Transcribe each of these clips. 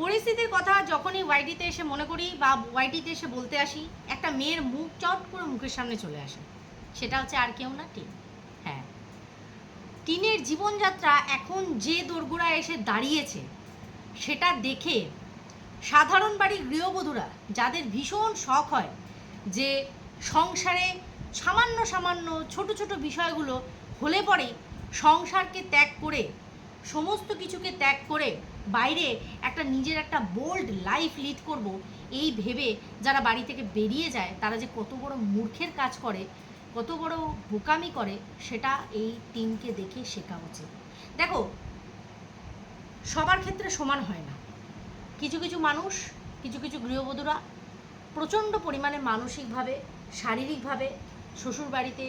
পরিস্থিতির কথা যখনই ওয়াইটিতে এসে মনে করি বা ওয়াইটিতে এসে বলতে আসি, একটা মেয়ের মুখ চট করে মুখের সামনে চলে আসে। সেটা হচ্ছে আর কেউ না, টিন। হ্যাঁ। টিনের জীবনযাত্রা এখন যে দোরগোড়ায় এসে দাঁড়িয়েছে, সেটা দেখে সাধারণ বাড়ির গৃহবধূরা, যাদের ভীষণ শখ হয় যে সংসারে সামান্য সামান্য ছোট ছোট বিষয়গুলো হলে পরে সংসারকে ত্যাগ করে, সমস্ত কিছুকে ত্যাগ করে বাইরে একটা নিজের একটা বোল্ড লাইফ লিড করব এই ভেবে যারা বাড়ি থেকে বেরিয়ে যায়, তারা যে কত বড় মূর্খের কাজ করে, কত বড় বোকামি করে, সেটা এই টিমকে দেখে শেখা উচিত। দেখো, সবার ক্ষেত্রে সমান হয় না। কিছু কিছু মানুষ, কিছু কিছু গৃহবধূরা প্রচণ্ড পরিমাণে মানসিকভাবে, শারীরিকভাবে শ্বশুরবাড়িতে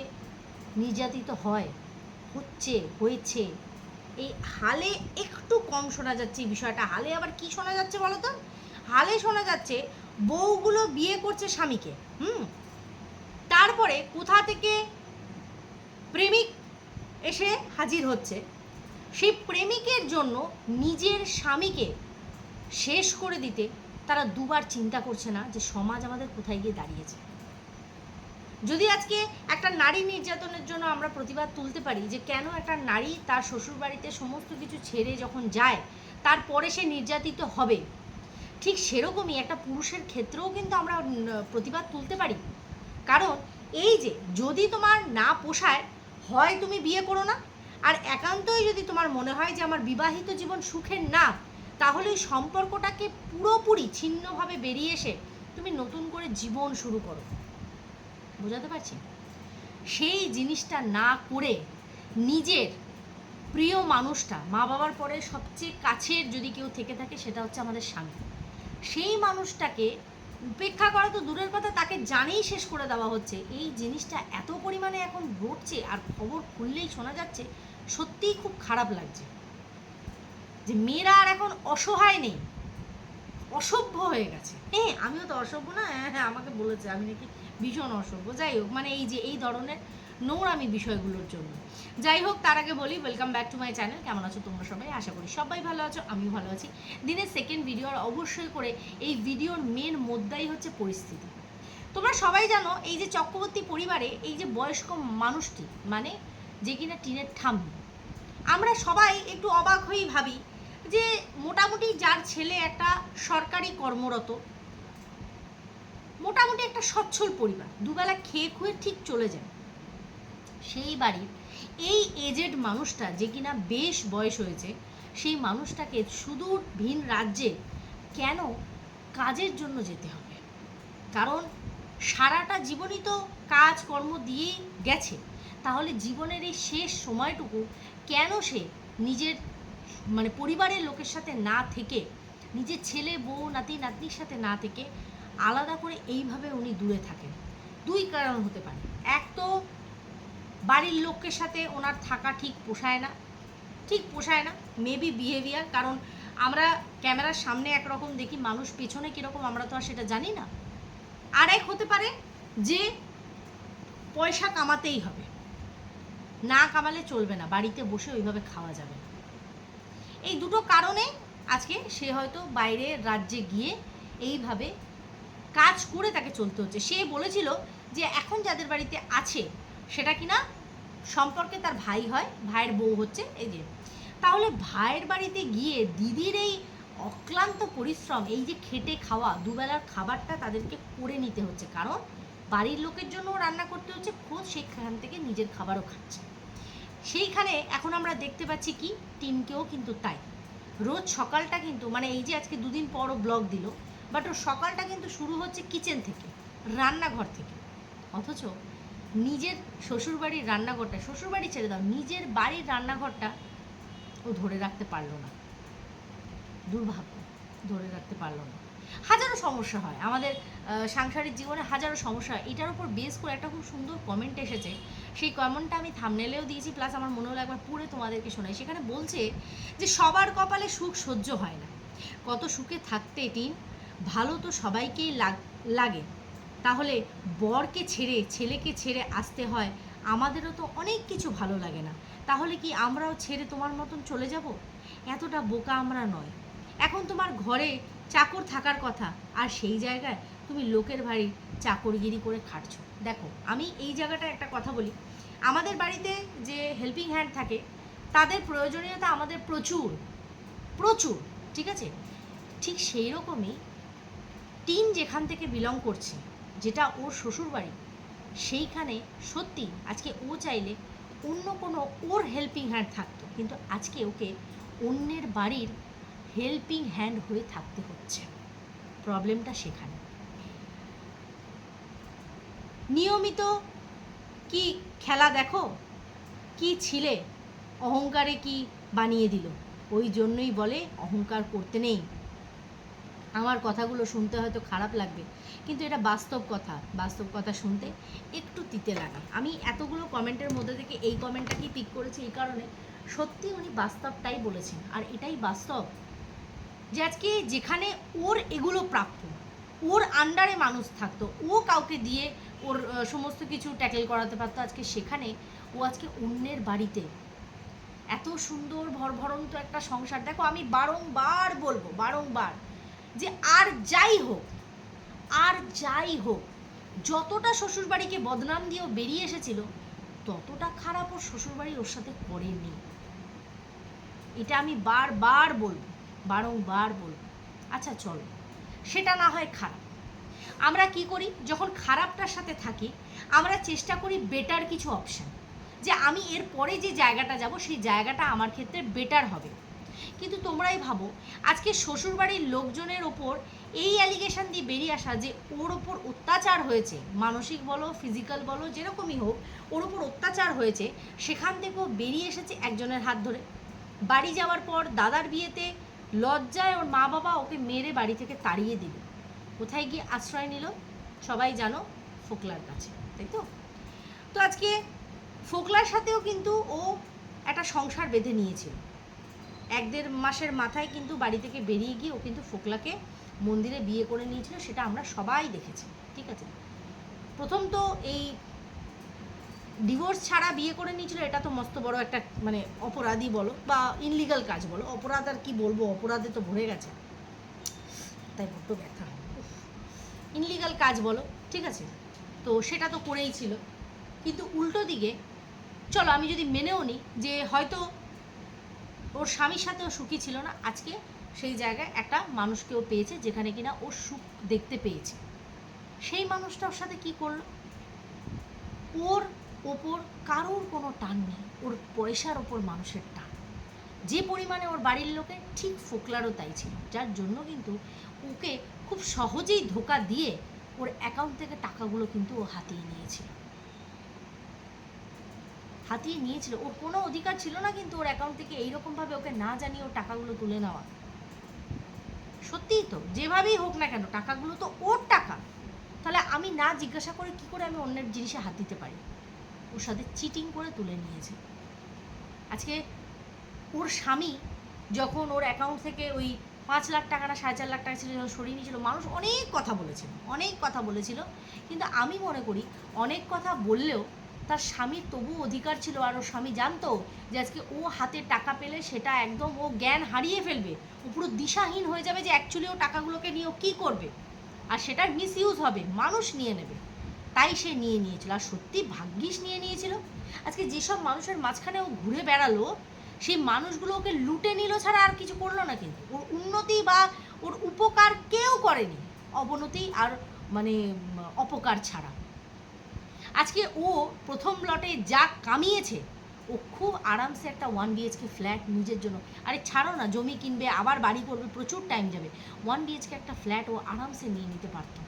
নির্যাতিত হয়, হচ্ছে, হয়েছে এই হালে একটু কম শোনা যাচ্ছে এই বিষয়টা। হালে আবার কি শোনা যাচ্ছে বলো তো? হালে শোনা যাচ্ছে বউগুলো বিয়ে করছে স্বামীকে, হুম? তারপরে কোথা থেকে প্রেমিক এসে হাজির হচ্ছে? সেই প্রেমিকের জন্য নিজের স্বামীকে শেষ করে দিতে তারা দুবার চিন্তা করছে না যে সমাজ আমাদের কোথায় গিয়ে দাঁড়িয়েছে। যদি আজকে একটা নারী নির্যাতনের জন্য আমরা প্রতিবাদ তুলতে পারি যে কেন একটা নারী তার শ্বশুরবাড়িতে সমস্ত কিছু ছেড়ে যখন যায়, তারপরে সে নির্যাতিত হবে? ঠিক সেরকমই একটা পুরুষের ক্ষেত্রেও কিন্তু আমরা প্রতিবাদ তুলতে পারি। কারণ এই যে যদি তোমার না পোষায়, হয় তুমি বিয়ে করো না। আর একান্তই যদি তোমার মনে হয় যে আমার বিবাহিত জীবন সুখের না, তাহলে ওই সম্পর্কটাকে পুরোপুরি ছিন্নভাবে বেরিয়ে এসে তুমি নতুন করে জীবন শুরু করো। বোঝাতে পারছি? সেই জিনিসটা না করে নিজের প্রিয় মানুষটা, মা বাবার পরে সবচেয়ে কাছের যদি কেউ থেকে থাকে, সেটা হচ্ছে আমাদের স্বামী। সেই মানুষটাকে উপেক্ষা করা তো দূরের কথা, তাকে জানেই শেষ করে দেওয়া হচ্ছে। এই জিনিসটা এত পরিমাণে এখন ঘটছে আর খবর খুললেই শোনা যাচ্ছে, সত্যিই খুব খারাপ লাগছে। যে মেয়েরা আর এখন অসহায় নেই, অসভ্য হয়ে গেছে। হ্যাঁ আমিও তো অসভ্য না হ্যাঁ হ্যাঁ আমাকে বলেছে, আমি নাকি ভীষণ অসভ্য। যাই হোক মানে এই যে, এই ধরনের নোংরামি বিষয়গুলোর জন্য। যাই হোক তার আগে বলি welcome back to my channel কেমন আছো তোমরা সবাই? আশা করি সবাই ভালো আছো, আমিও ভালো আছি। দিনের সেকেন্ড ভিডিও আর অবশ্যই করে এই ভিডিওর মেন মোদ্দাই হচ্ছে পরিস্থিতি। তোমরা সবাই জানো, এই যে চক্রবর্তী পরিবারে এই যে বয়স্ক মানুষটি মানে যে কিনা টিনের ঠাম্মি। আমরা সবাই একটু অবাক হয়েই ভাবি যে মোটামুটি যার ছেলে একটা সরকারি কর্মরত মোটামুটি একটা সচ্ছল পরিবার। দুবেলা খেয়ে খুয়ে ঠিক চলে যায়। সেই বাড়ির এই এজেড মানুষটা যে কিনা বেশ বয়স হয়েছে, সেই মানুষটাকে সুদূর ভিন রাজ্যে কেন কাজের জন্য যেতে হবে? কারণ সারাটা জীবনই তো কাজ কর্ম দিয়েই গেছে। তাহলে জীবনের এই শেষ সময়টুকু কেন সে নিজের মানে পরিবারের লোকের সাথে না থেকে, নিজের ছেলে, বউ, নাতি, নাতনির সাথে না থেকে আলাদা করে এইভাবে উনি দূরে থাকেন। দুই কারণ হতে পারে। এক তো বাড়ির লোকের সাথে ওনার থাকা ঠিক পোষায় না। ঠিক পোষায় না মেবি বিহেভিয়ার কারণ আমরা ক্যামেরার সামনে একরকম দেখি, মানুষ পেছনে কীরকম আমরা তো আর সেটা জানি না। আর এক হতে পারে যে পয়সা কামাতেই হবে। না কামালে চলবে না, বাড়িতে বসে ওইভাবে খাওয়া যাবে না। এই দুটো কারণে আজকে সে হয়তো বাইরের রাজ্যে গিয়ে এইভাবে কাজ করে তাকে চলতে হচ্ছে। সে বলেছিল যে এখন যাদের বাড়িতে আছে, সেটা কিনা সম্পর্কে তার ভাই হয়, ভাইয়ের বউ হচ্ছে, এই যে। তাহলে ভাইয়ের বাড়িতে গিয়ে দিদির এই অক্লান্ত পরিশ্রম, এই যে খেটে খাওয়া, দুবেলার খাবারটা তাদেরকে করে নিতে হচ্ছে। কারণ বাড়ির লোকের জন্য রান্না করতে হচ্ছে খোঁজ সেখান থেকে নিজের খাবারও খাচ্ছে। সেইখানে এখন আমরা দেখতে পাচ্ছি কি? টিমকেও কিন্তু তাই। রোজ সকালটা কিন্তু মানে এই যে আজকে দুদিন পরও ব্লগ দিল বাট ওর সকালটা কিন্তু শুরু হচ্ছে কিচেন থেকে, রান্নাঘর থেকে। অথচ নিজের শ্বশুরবাড়ির রান্নাঘরটা, শ্বশুরবাড়ি ছেড়ে দাও, নিজের বাড়ির রান্নাঘরটা ও ধরে রাখতে পারল না। দুর্ভাগ্য, ধরে রাখতে পারল না। হাজারো সমস্যা হয়। আমাদের সাংসারিক জীবনে হাজারো সমস্যা হয়। এটার উপর বেস করে একটা খুব সুন্দর কমেন্ট এসেছে। সেই কমেন্টটা আমি থামনেলেও দিয়েছি প্লাস আমার মনে হলো একবার পড়ে তোমাদেরকে শোনাই। সেখানে বলছে যে, সবার কপালে সুখ সহ্য হয় না। কত সুখে থাকতে টিন ভালো তো সবাইকেই লাগ- তাহলে বরকে ছেড়ে, ছেলেকে ছেড়ে আসতে হয়, আমাদেরও তো অনেক কিছু ভালো লাগে না। তাহলে কি আমরাও ছেড়ে তোমার মতন চলে যাব? এতটা বোকা আমরা নয়। এখন তোমার ঘরে চাকর থাকার কথা, আর সেই জায়গায় তুমি লোকের বাড়ি চাকরগিরি করে খাটছো। দেখো, আমি এই জায়গাটা একটা কথা বলি। আমাদের বাড়িতে যে হেল্পিং হ্যান্ড থাকে, তাদের প্রয়োজনীয়তা আমাদের প্রচুর। প্রচুর, ঠিক আছে? ঠিক সেই রকমই টিন যেখান থেকে বিলং করছে, যেটা ওর শ্বশুর বাড়ি সেইখানে সত্যি আজকে ও চাইলে অন্য কোনো ওর হেল্পিং হ্যান্ড থাকতো। কিন্তু আজকে ওকে অন্যের বাড়ির হেল্পিং হ্যান্ড হয়ে থাকতে হচ্ছে। প্রবলেমটা সেখানে। নিয়মিত কি খেলা দেখো? কি ছিলে? অহংকারে কি বানিয়ে দিল? ওই জন্যই বলে অহংকার করতে নেই। আমার কথাগুলো শুনতে হয়তো খারাপ লাগবে, কিন্তু এটা বাস্তব কথা বাস্তব কথা শুনতে একটু তিতে লাগে। আমি এতগুলো কমেন্টের মধ্যে থেকে এই কমেন্টটাকেই পিক করেছি এই কারণে সত্যি উনি বাস্তবটাই বলেছেন, আর এটাই বাস্তব যে আজকে যেখানে ওর এগুলো প্রাপ্য, ওর আন্ডারে মানুষ থাকতো, ও কাউকে দিয়ে ওর সমস্ত কিছু ট্যাকেল করাতে পারতো, আজকে সেখানে ও আজকে অন্যের বাড়িতে। এত সুন্দর ভরভরন্ত একটা সংসার। দেখো আমি বারংবার বলব, বারংবার যে আর যাই হোক, আর যাই হোক, যতটা শ্বশুরবাড়িকে বদনাম দিয়েও বেরিয়ে এসেছিল, ততটা খারাপ ওর শ্বশুরবাড়ি ওর সাথে করেনি। এটা আমি বারবার বলব, বারংবার বলব। আচ্ছা চলো, সেটা না হয় খারাপ। আমরা কি করি, যখন খারাপটার সাথে থাকি, আমরা চেষ্টা করি বেটার কিছু অপশান যে আমি এর পরে যে জায়গাটা যাব, সেই জায়গাটা আমার ক্ষেত্রে বেটার হবে। কিন্তু তোমরাই ভাবো, আজকে শ্বশুরবাড়ির লোকজনের ওপর এই অ্যালিগেশন দিয়ে বেরিয়ে আসা যে ওর ওপর অত্যাচার হয়েছে, মানসিক বলো ফিজিক্যাল বলো, যেরকমই হোক, ওর ওপর অত্যাচার হয়েছে, সেখান থেকেও বেরিয়ে এসেছে একজনের হাত ধরে। বাড়ি যাওয়ার পর দাদার বিয়েতে লজ্জায় ওর মা বাবা ওকে মেরে বাড়ি থেকে তাড়িয়ে দিল। কোথায় গিয়ে আশ্রয় নিল? সবাই জানো, ফোকলার কাছে, তাই তো? তো আজকে ফোকলার সাথেও কিন্তু ও একটা সংসার বেঁধে নিয়েছিল। এক দেড় মাসের মাথায় কিন্তু বাড়ি থেকে বেরিয়ে গিয়ে ও কিন্তু ফোকলাকে মন্দিরে বিয়ে করে নিয়েছিল, সেটা আমরা সবাই দেখেছি, ঠিক আছে? প্রথম তো এই ডিভোর্স ছাড়া বিয়ে করে নিয়েছিল, এটা তো মস্ত বড় একটা মানে অপরাধী বলো বা ইনলিগাল কাজ বলো, অপরাধ আর কি বলব, অপরাধে তো ভরে গেছে। তাই বড্ড ব্যথা ইনলিগাল কাজ বলো, ঠিক আছে? তো সেটা তো করেই ছিল। কিন্তু উল্টো দিকে, চলো আমি যদি মেনেও নিই যে হয়তো ওর স্বামীর সাথে ও সুখী ছিল না। আজকে সেই জায়গায় একটা মানুষকেও পেয়েছে যেখানে কিনা ওর সুখ দেখতে পেয়েছে। সেই মানুষটা ওর সাথে কি করল? ওর ওপর কারোর কোনো টান নেই। ওর পয়সার ওপর মানুষের টান। যে পরিমাণে ওর বাড়ির লোকে ঠিক ফোকলারও তাই ছিল। যার জন্য কিন্তু ওকে খুব সহজেই ধোকা দিয়ে ওর অ্যাকাউন্ট থেকে টাকাগুলো কিন্তু ও হাতিয়ে নিয়েছিল। হাতিয়ে নিয়েছিল। ওর কোনো অধিকার ছিল না কিন্তু ওর অ্যাকাউন্ট থেকে এইরকমভাবে ওকে না জানিয়ে ওর টাকাগুলো তুলে নেওয়া। সত্যিই তো, যেভাবেই হোক না কেন, টাকাগুলো তো ওর টাকা। তাহলে আমি না জিজ্ঞাসা করে কি করে আমি অন্যের জিনিসে হাত দিতে পারি? ওর সাথে চিটিং করে তুলে নিয়েছে। আজকে ওর স্বামী যখন ওর অ্যাকাউন্ট থেকে ওই পাঁচ লাখ টাকা না সাড়ে চার লাখ টাকা ছিল যখন সরিয়ে নিয়েছিল, মানুষ অনেক কথা বলেছিল, অনেক কথা বলেছিল। কিন্তু আমি মনে করি, অনেক কথা বললেও তার স্বামীর তবু অধিকার ছিল আর ওর স্বামী জানতো যে আজকে ও হাতে টাকা পেলে সেটা একদম ও জ্ঞান হারিয়ে ফেলবে। ও পুরো দিশাহীন হয়ে যাবে যে অ্যাকচুয়ালি ও টাকাগুলোকে নিয়ে ও কী করবে। আর সেটার মিস ইউজ হবে, মানুষ নিয়ে নেবে। তাই সে নিয়ে নিয়েছিল। আর সত্যি ভাগ্যিস নিয়ে নিয়েছিল। আজকে যেসব মানুষের মাঝখানে ও ঘুরে বেড়ালো, সেই মানুষগুলো ওকে লুটে নিল ছাড়া আর কিছু করল না কিন্তু। ওর উন্নতি বা ওর উপকার কেউ করেনি। অবনতি আর মানে অপকার ছাড়া। আজকে ও প্রথম লটে যা কামিয়েছে, ও খুব আরামসে একটা ওয়ান বিএইচকে ফ্ল্যাট নিজের জন্য। আরে ছাড়ো না, জমি কিনবে, আবার বাড়ি করবে, প্রচুর টাইম যাবে। ওয়ান বিএইচকে একটা ফ্ল্যাট ও আরামসে নিয়ে নিতে পারতো।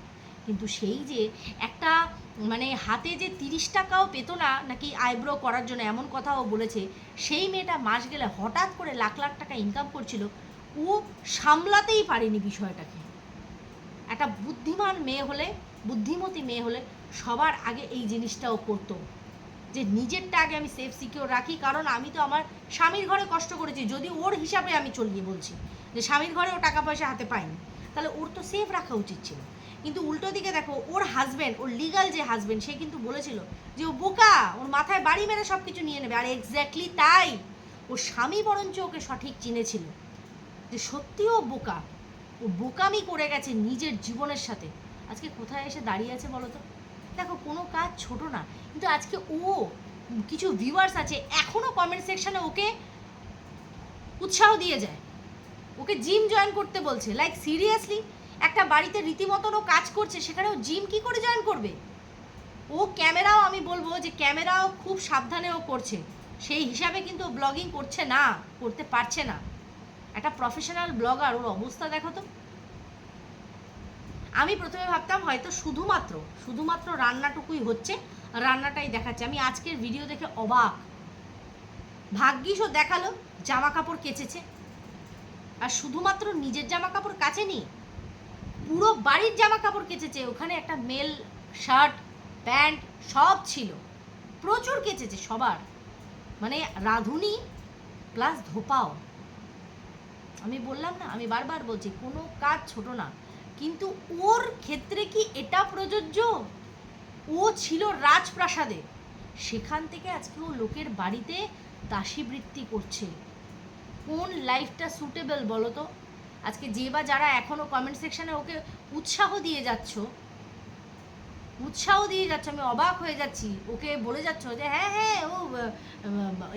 কিন্তু সেই যে একটা মানে হাতে যে তিরিশ টাকাও পেত না, নাকি আইব্রো করার জন্য, এমন কথাও বলেছে, সেই মেয়েটা মাস গেলে হঠাৎ করে লাখ লাখ টাকা ইনকাম করছিল, ও সামলাতেই পারেনি বিষয়টাকে। একটা বুদ্ধিমান মেয়ে হলে, বুদ্ধিমতী মেয়ে হলে সবার আগে এই জিনিসটাও করতো। যে নিজেরটা আগে আমি সেফ সিকিওর রাখি, কারণ আমি তো আমার স্বামীর ঘরে কষ্ট করেছি, যদি ওর হিসাবে আমি চলিয়ে বলছি যে স্বামীর ঘরে ও টাকা পয়সা হাতে পায়নি, তাহলে ওর তো সেফ রাখা উচিত ছিল। কিন্তু উল্টো দিকে দেখো, ওর হাজব্যান্ড ওর লিগাল যে হাজব্যান্ড সে কিন্তু বলেছিল যে ও বোকা, ওর মাথায় বাড়ি মেরে সব কিছু নিয়ে নেবে। আর এক্স্যাক্টলি তাই ওর স্বামী বরঞ্চ ওকে সঠিক চিনেছিল যে সত্যিও বোকা। ও বোকামি করে গেছে নিজের জীবনের সাথে। আজকে কোথায় এসে দাঁড়িয়ে আছে বলো তো? দেখো, কোনো কাজ ছোট না। কিন্তু আজকে ও কিছু ভিউয়ার্স আছে এখনও কমেন্ট সেকশনে ওকে উৎসাহ দিয়ে যায়। ওকে জিম জয়েন করতে বলছে। লাইক সিরিয়াসলি একটা বাড়িতে রীতিমতন ও কাজ করছে, সেখানে ও জিম কি করে জয়েন করবে? ও ক্যামেরাও আমি বলব যে ক্যামেরাও খুব সাবধানে ও করছে। সেই হিসাবে কিন্তু ব্লগিং করছে না, করতে পারছে না। একটা প্রফেশনাল ব্লগার ওর অবস্থা দেখো তো। আমি প্রথমে ভাবতাম হয়তো শুধুমাত্র শুধুমাত্র রান্নাটুকুই হচ্ছে, রান্নাটাই দেখাচ্ছে। আমি আজকের ভিডিও দেখে অবাক। ভাগ্যিস ও দেখাল জামা কাপড় কেচেছে। আর শুধুমাত্র নিজের জামা কাপড় কাচেনি, পুরো বাড়ির জামা কাপড় কেচেছে। ওখানে একটা মেল শার্ট, প্যান্ট সব ছিল। প্রচুর কেচেছে সবার। মানে রাঁধুনি প্লাস ধোপাও। আমি বললাম না, আমি বারবার বলছি, কোনো কাজ ছোট না। কিন্তু ওর ক্ষেত্রে কি এটা প্রযোজ্য? ও ছিল রাজপ্রাসাদে। সেখান থেকে আজকে ও লোকের বাড়িতে দাসীবৃত্তি করছে। কোন লাইফটা সুটেবল বলো তো আজকে যে বা যারা এখনও কমেন্ট সেকশানে ওকে উৎসাহ দিয়ে যাচ্ছ, উৎসাহ দিয়ে যাচ্ছ, আমি অবাক হয়ে যাচ্ছি। ওকে বলে যাচ্ছ যে হ্যাঁ হ্যাঁ ও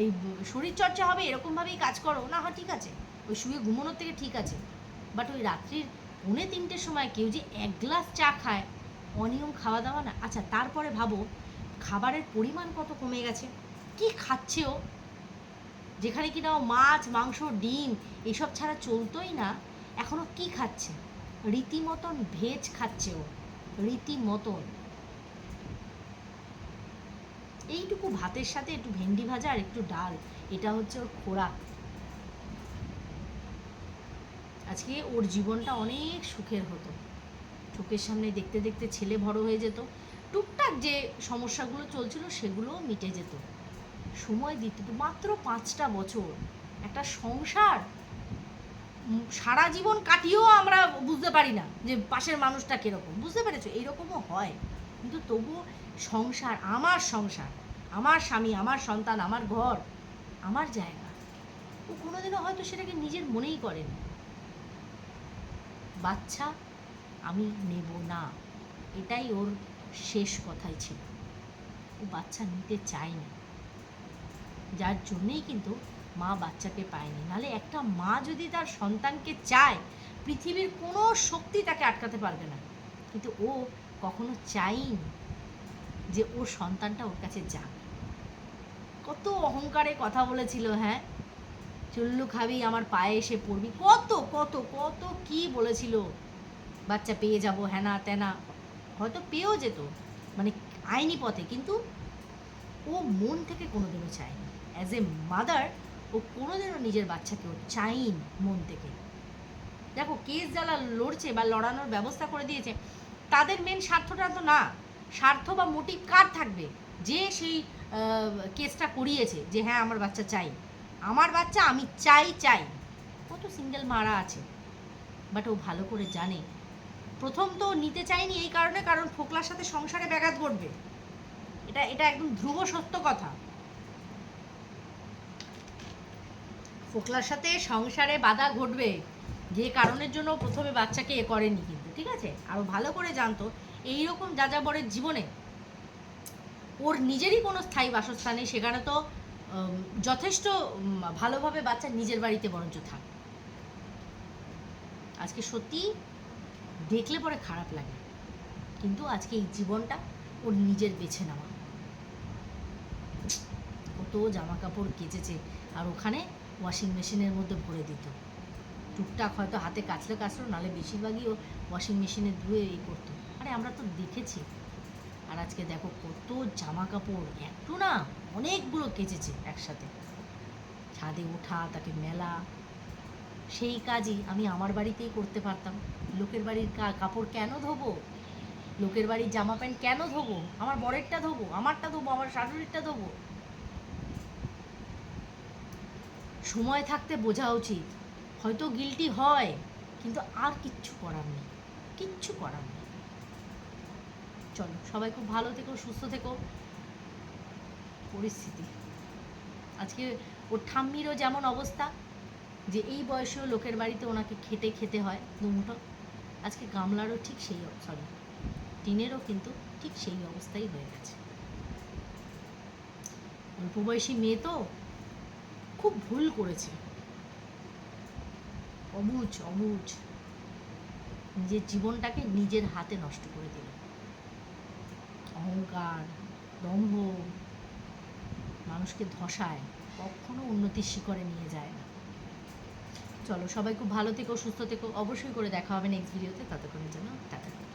এই শরীরচর্চা হবে, এরকমভাবেই কাজ করো। না, হয়, ঠিক আছে। ওই শুয়ে ঘুমানোর থেকে ঠিক আছে। বাট ওই রাত্রির পৌনে তিনটের সময় কেউ যে এক গ্লাস চা খায়, অনিয়ম খাওয়া দাওয়া না। আচ্ছা তারপরে ভাবো, খাবারের পরিমাণ কত কমে গেছে? কি খাচ্ছে ও? যেখানে কিনা ও মাছ, মাংস, ডিম, এসব ছাড়া চলতোই না এখনও কি খাচ্ছে? রীতিমতন ভেজ খাচ্ছে ও। রীতিমতন। এইটুকু ভাতের সাথে একটু ভেন্ডি ভাজা আর একটু ডাল, এটা হচ্ছে ওর খোরাক। আজকে ওর জীবনটা অনেক সুখের হতো। চোখের সামনে দেখতে দেখতে ছেলে বড় হয়ে যেত। টুকটাক যে সমস্যাগুলো চলছিল সেগুলোও মিটে যেত। সময় দিতে তো মাত্র পাঁচটা বছর। একটা সংসার সারা জীবন কাটিয়েও আমরা বুঝতে পারি না যে পাশের মানুষটা কীরকম। বুঝতে পেরেছ? এইরকমও হয়। কিন্তু তবুও সংসার আমার সংসার। আমার স্বামী, আমার সন্তান, আমার ঘর, আমার জায়গা। ও কোনোদিনও হয়তো সেটাকে নিজের মনেই করেন। বাচ্চা আমি নেব না। এটাই ওর শেষ কথাই ছিল। ও বাচ্চা নিতে চায়নি। যার জন্যেই কিন্তু মা বাচ্চাকে পায়নি। নালে একটা মা যদি তার সন্তানকে চায়, পৃথিবীর কোনো শক্তি তাকে আটকাতে পারবে না। কিন্তু ও কখনো চাইনি যে ওর সন্তানটা ওর কাছে যাক। কত অহংকারে কথা বলেছিল হ্যাঁ? চুল্লু খাবি, আমার পায়ে এসে পড়বি। কত কত কত কি বলেছিল। বাচ্চা পেয়ে যাব হ্যানা ত্যানা হয়তো পেয়েও যেত মানে আইনি পথে, কিন্তু ও মন থেকে কোনোদিনও চায়নি। অ্যাজ এ মাদার ও কোনোদিনও নিজের বাচ্চাকেও চাইনি মন থেকে। দেখো, কেস যারা লড়ছে বা লড়ানোর ব্যবস্থা করে দিয়েছে, তাদের মেন স্বার্থটা তো না। স্বার্থ বা মোটিভ কার থাকবে? যে সেই কেসটা করিয়েছে, যে হ্যাঁ আমার বাচ্চা চাই। আমার বাচ্চা আমি চাই চাই। কত সিঙ্গেল মারা আছে। বাট ও ভালো করে জানে। প্রথম তো নিতে চাইনি এই কারণে, কারণ ফোকলার সাথে সংসারে ব্যাঘাত ঘটবে। এটা এটা একদম ধ্রুব সত্য কথা। ফোকলার সাথে সংসারে বাধা ঘটবে যে কারণের জন্য প্রথমে বাচ্চাকে এ করেনি কিন্তু, ঠিক আছে? আরও ভালো করে জানতো এইরকম যাযাবরের জীবনে। ওর নিজেরই কোনো স্থায়ী বাসস্থান নেই, সেখানে তো যথেষ্ট ভালোভাবে বাচ্চা নিজের বাড়িতে বরঞ্চ থাক। আজকে সত্যি দেখলে পরে খারাপ লাগে। কিন্তু আজকে এই জীবনটা ওর নিজের বেছে নেওয়া। কত জামা কাপড় কেচেছে আর ওখানে ওয়াশিং মেশিনের মধ্যে ভরে দিত। টুকটাক হয়তো হাতে কাচলে কাচলো, নালে বেশিরভাগই ও ওয়াশিং মেশিনে ধুয়ে এই করতো। আরে আমরা তো দেখেছি। আর আজকে দেখো কত জামা কাপড় একটু না! অনেকগুলো কেচেছে একসাথে। ছাদে ওঠা, তাকে মেলা, সেই কাজই আমি আমার বাড়িতেই করতে পারতাম। লোকের বাড়ির কাপড় কেন ধোবো? লোকের বাড়ির জামা প্যান্ট কেন ধোবো? আমার বরেরটা ধোবো? আমারটা ধোবো? আমার শাশুড়িরটা ধোবো? সময় থাকতে বোঝা উচিত। হয়তো গিলটি হয়, কিন্তু আর কিচ্ছু করার নেই। কিচ্ছু করার নেই। চলো, সবাই খুব ভালো থেকো, সুস্থ থেকো। পরিস্থিতি। আজকে ওর ঠাম্মিরও যেমন অবস্থা, যে এই বয়সেও লোকের বাড়িতে ওনাকে খেটে খেতে হয় দুমুঠো আজকে গামলারও ঠিক সেই সরি টিনেরও কিন্তু ঠিক সেই অবস্থাই হয়ে গেছে। অল্প বয়সী মেয়ে তো খুব ভুল করেছে। অবুঝ অবুঝ নিজের জীবনটাকে নিজের হাতে নষ্ট করে দিল। অহংকার, দম্ভ মানুষকে ধসায়, কখনো উন্নতির শিখরে নিয়ে যায় না। চলো সবাই খুব ভালো থেকো, সুস্থ থেকো, অবশ্যই করে দেখা হবে নেক্সট ভিডিওতে ততক্ষণের জন্য টাটা।